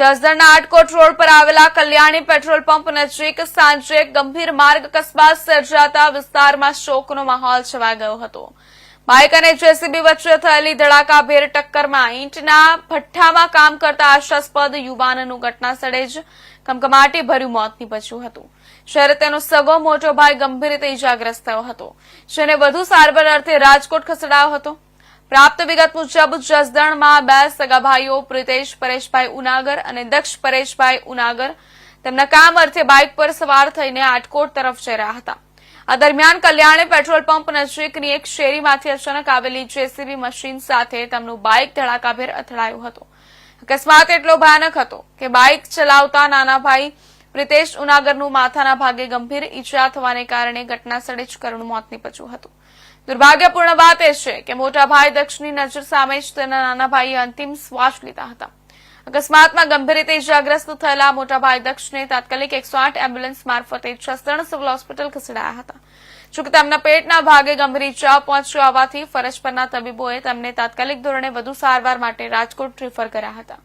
જસદણના Atkot road પર આવેલા Kalyani petrol pump નજીક સાંજે ગંભીર માર્ગ અકસ્માત સર્જાતા વિસ્તારમાં શોકનો માહોલ છવાઈ ગયો હતો. બાઇક અને જેસીબી વચ્ચે થયેલી ધડાકાભેર ટક્કરમાં ઈંટના ભઠ્ઠામાં કામ કરતા આશાસ્પદ યુવાનનું ઘટના સ્થળે જ કમકમાટી ભર્યું મોત નીપજ્યું હતું. જ્યારે તેનો સગો મોટો ભાઈ ગંભીર રીતે ઇજાગ્રસ્ત થયો હતો. જેને વધુ સારવાર અર્થે રાજકોટ ખસેડાયો હતો. પ્રાપ્ત વિગત મુજબ જસદણમાં બે સગા પ્રિતેશ પરેશભાઈ ઉનાગર અને દક્ષ પરેશભાઈ ઉનાગર. તેમના કામ અર્થે બાઇક પર સવાર થઈને આટકોટ તરફ જઈ રહ્યા હતા. આ દરમિયાન કલ્યાણે પેટ્રોલ પંપ નજીકની એક શેરીમાંથી અચાનક આવેલી જેસીબી મશીન સાથે તેમનું બાઇક ધડાકાભેર અથડાયું હતું. અકસ્માત એટલો ભયાનક હતો કે બાઇક ચલાવતા નાના ભાઈ પ્રિતેશ ઉનાગરનું માથાના ભાગે ગંભીર ઈજા થવાને કારણે ઘટના સ્થળે જ કરુણ મોત નીપજ્યું હતું. દુર્ભાગ્યપૂર્ણ વાત એ છે કે મોટા ભાઈ દક્ષની નજર સામે જ તેના નાના ભાઈએ અંતિમ શ્વાસ લીધા હતા. અકસ્માતમાં ગંભીર રીતે ઇજાગ્રસ્ત થયેલા મોટા ભાઈ દક્ષને તાત્કાલિક એકસો આઠ એમ્બ્યુલન્સ મારફતે છસણ સિવિલ હોસ્પિટલ ખસેડાયા હતા. જોકે તેમના પેટના ભાગે ગંભીર ઇજા પહોંચ્યો આવવાથી ફરજ પરના તબીબોએ તેમને તાત્કાલિક ધોરણે વધુ સારવાર માટે રાજકોટ રેફર કર્યા હતા.